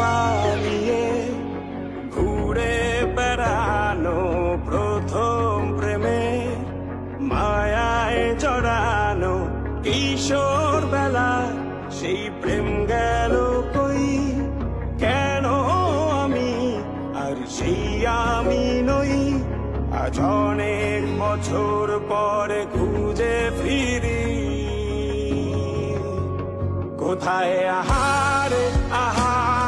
পালিয়ে ঘুরে বেড়ানো প্রথম প্রেমে। মায়ায় জড়ানো কিশোর বেলা, সেই প্রেম গেল কই? কেন আমি? আর সেই আমি নই। আজ অনেক বছর পরে খুঁজে ফিরি। কোথায় আহারে আহারে